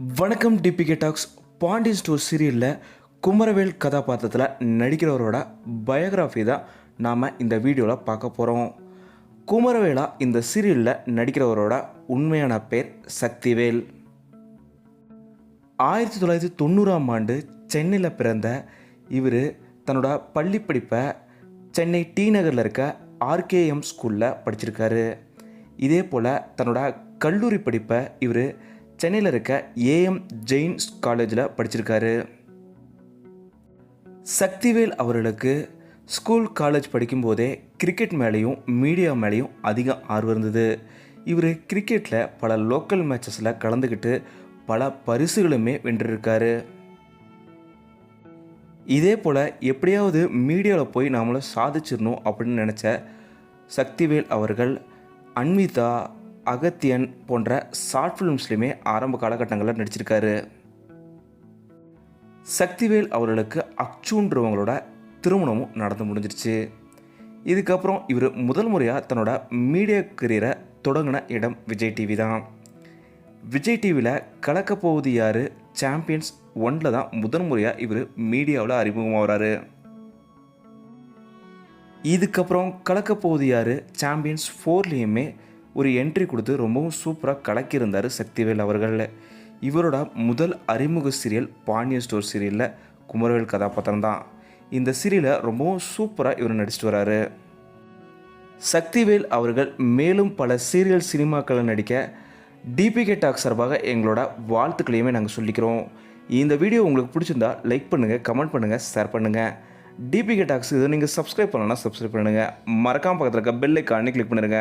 வணக்கம் DPK tax. Pandi store சீரியலில் குமரவேல் கதாபாத்திரத்தில் நடிக்கிறவரோட பயோகிராஃபி தான் நாம் இந்த வீடியோவில் பார்க்க போகிறோம் குமரவேலா இந்த சீரியலில் நடிக்கிறவரோட உண்மையான பேர் சக்திவேல். ஆயிரத்தி தொள்ளாயிரத்தி தொண்ணூறாம் ஆண்டு சென்னையில் பிறந்த இவர் தன்னோட பள்ளி படிப்பை சென்னை டி நகரில் இருக்க ஆர்கேஎம் ஸ்கூலில் படிச்சிருக்காரு. இதே போல் தன்னோட கல்லூரி படிப்பை இவர் சென்னையில் இருக்க ஏஎம் ஜெயின்ஸ் காலேஜில் படிச்சிருக்காரு. சக்திவேல் அவர்களுக்கு ஸ்கூல் காலேஜ் படிக்கும்போதே கிரிக்கெட் மேலேயும் மீடியா மேலேயும் அதிக ஆர்வம் இருந்தது. இவர் கிரிக்கெட்டில் பல லோக்கல் மேட்சஸில் கலந்துக்கிட்டு பல பரிசுகளுமே வென்றிருக்காரு. இதே போல் எப்படியாவது மீடியாவில் போய் நாமளும் சாதிச்சிடணும் அப்படின்னு நினச்ச சக்திவேல் அவர்கள் அன்விதா அகத்தியன் போன்ற ஷார்ட் ஃபிலிம்ஸ்லையுமே ஆரம்ப காலகட்டங்களில் நடிச்சிருக்காரு. சக்திவேல் அவர்களுக்கு அச்சுன்றவங்களோட திருமணமும் நடந்து முடிஞ்சிருச்சு. இதுக்கப்புறம் இவர் முதல் முறையாக தன்னோட மீடியா கரியரை தொடங்கின இடம் விஜய் டிவி தான். விஜய் டிவியில் கலக்கப்போவது யார்? சாம்பியன்ஸ் ஒன்றில் தான் முதன் முறையாக இவர் மீடியாவில் அறிமுகமாகிறாரு இதுக்கப்புறம் கலக்கப்போவது யார்? சாம்பியன்ஸ் ஃபோர்லேயுமே ஒரு என்ட்ரி கொடுத்து ரொம்பவும் சூப்பராக கலக்கியிருந்தார் சக்திவேல் அவர்களில். இவரோட முதல் அறிமுக சீரியல் பாண்டிய ஸ்டோர் சீரியலில் குமரவேல் கதாபாத்திரம் தான். இந்த சீரியலை ரொம்பவும் சூப்பராக இவர் நடிச்சிட்டு வராரு. சக்திவேல் அவர்கள் மேலும் பல சீரியல் சினிமாக்களில் நடிக்க டிபிகே டாக் சார்பாக எங்களோட வாழ்த்துக்களையுமே நாங்கள் சொல்லிக்கிறோம். இந்த வீடியோ உங்களுக்கு பிடிச்சிருந்தா லைக் பண்ணுங்கள் கமெண்ட் பண்ணுங்கள் ஷேர் பண்ணுங்கள் டிபிகே டாக்ஸ் இதை நீங்கள் சப்ஸ்கிரைப் பண்ணலன்னா சப்ஸ்கிரைப் பண்ணுங்கள் மறக்காம பக்கத்தில் இருக்க பெல் ஐக்கானே கிளிக் பண்ணிடுங்க.